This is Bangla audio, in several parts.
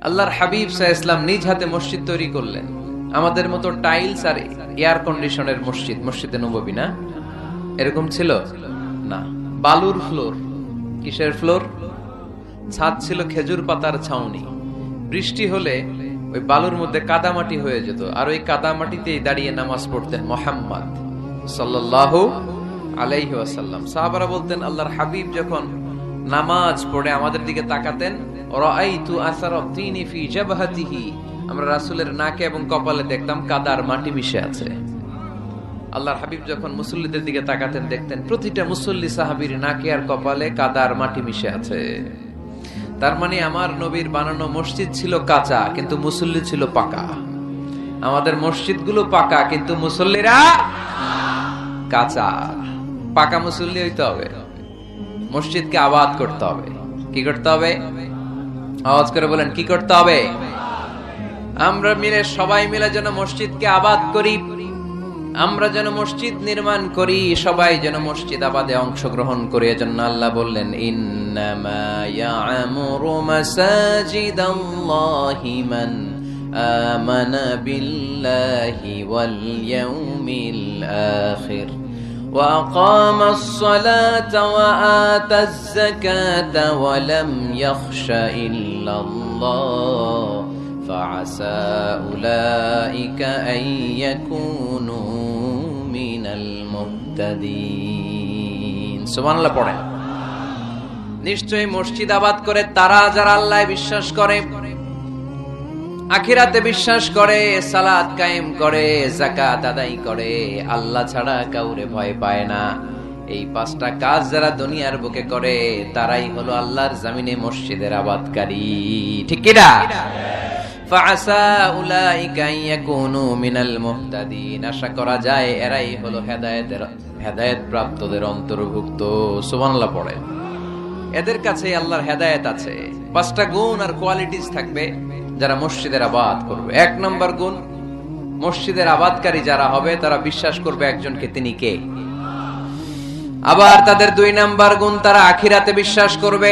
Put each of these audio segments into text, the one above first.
আল্লাহর হাবিব সাহ ইসলাম নিজ হাতে মসজিদ তৈরি করলেন। আমাদের মতো টাইলস আর এয়ার কন্ডিশনের মসজিদ, মসজিদে নববী না? এরকম ছিল? না। বালুর ফ্লোর। কিসের ফ্লোর? ছাদ ছিল খেজুর পাতার ছাউনি। বৃষ্টি হলে ওই বালুর মধ্যে কাদামাটি হয়ে যেত, আর ওই কাদামাটিতেই দাঁড়িয়ে নামাজ পড়তেন মোহাম্মদ সাল্লাল্লাহু আলাইহি সাহাবারা বলতেন, আল্লাহর হাবিব যখন নামাজ পড়ে আমাদের দিকে তাকাতেন আমরা রাসূলের নাকে এবং কপালে দেখতাম কাদার মাটি মিশে আছে। আল্লাহর হাবিব যখন মুসল্লিদের দিকে তাকাতেন, দেখতেন প্রতিটা মুসল্লি সাহাবীর নাকে আর কপালে কাদার মাটি মিশে আছে। তার মানে আমার নবীর বানানো মসজিদ ছিল কাঁচা, কিন্তু মুসল্লি ছিল পাকা। আমাদের মসজিদগুলো পাকা, কিন্তু মুসল্লিরা কাঁচা। পাকা মুসল্লি হইতে হবে। মসজিদকে আবাদ করতে হবে। কি করতে হবে? আওয়াজ করে বলেন, কি করতে হবে? আমরা মিলে, সবাই মিলে যেন মসজিদকে আবাদ করি। আমরা যেন মসজিদ নির্মাণ করি, সবাই যেন মসজিদ আবাদে অংশগ্রহণ করি। এজন্য আল্লাহ বললেন, ইন্নামা ইয়ামুরু মাসাজিদাল্লাহি মান আমানা বিল্লাহি ওয়াল ইয়াউমিল আখির। وأقام الصلاة وآتى الزكاة ولم يخش إلا الله فعسى أولئك أن يكونوا من المهتدين سبحان الله পড়েন নিশ্চয়ই মসজিদ আবাদ করে তারা যারা আল্লাহ বিশ্বাস করে আখিরাতে বিশ্বাস করে, সালাত কায়েম করে জাকাত আদায় করে। আল্লাহ ছাড়া কাউরে ভয় পায় না। এই পাঁচটা কাজ যারা দুনিয়ার বুকে করে, তারাই হলো আল্লাহর জামিনে মসজিদের আবাদকারী। ঠিক কিনা ফাআসা উলাইকা ইয়াকুনু মিনাল মুহতাদিন। আশা করা যায় এরাই হলো হেদায়েতের হেদায়েত প্রাপ্তদের অন্তর্ভুক্ত। সুবহানাল্লাহ পড়ে। এদের কাছে আল্লাহর হেদায়েত আছে। পাঁচটা গুণ আর কোয়ালিটিস থাকবে। যারা মসজিদের আবাদ করবে। এক নম্বর গুণ, মসজিদের আবাদকারী যারা হবে, তারা বিশ্বাস করবে একজনকে তিনি কে। আবার তাদের দুই নাম্বার গুণ, তারা আখিরাতে বিশ্বাস করবে।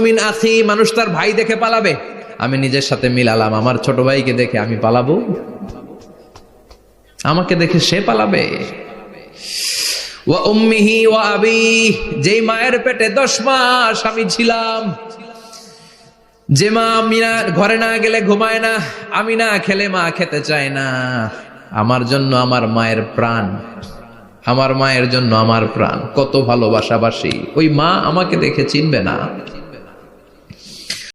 মিন মানুষ তার ভাই দেখে পালাবে। আমি নিজের সাথে মিলালাম, আমার ছোট ভাইকে দেখে আমি পালাবো। আমাকে দেখে সে পালাবে। ওয়া উম্মিহি ওয়া আবি, যেই মায়ের পেটে দশ মাস আমি ছিলাম। যে মা মিনা ঘরে না গেলে ঘুমায় না, আমি না খেলে মা খেতে চায় না। আমার জন্য আমার মায়ের প্রাণ, আমার মায়ের জন্য আমার প্রাণ। কত ভালোবাসাবাসী। ওই মা আমাকে দেখে চিনবে না।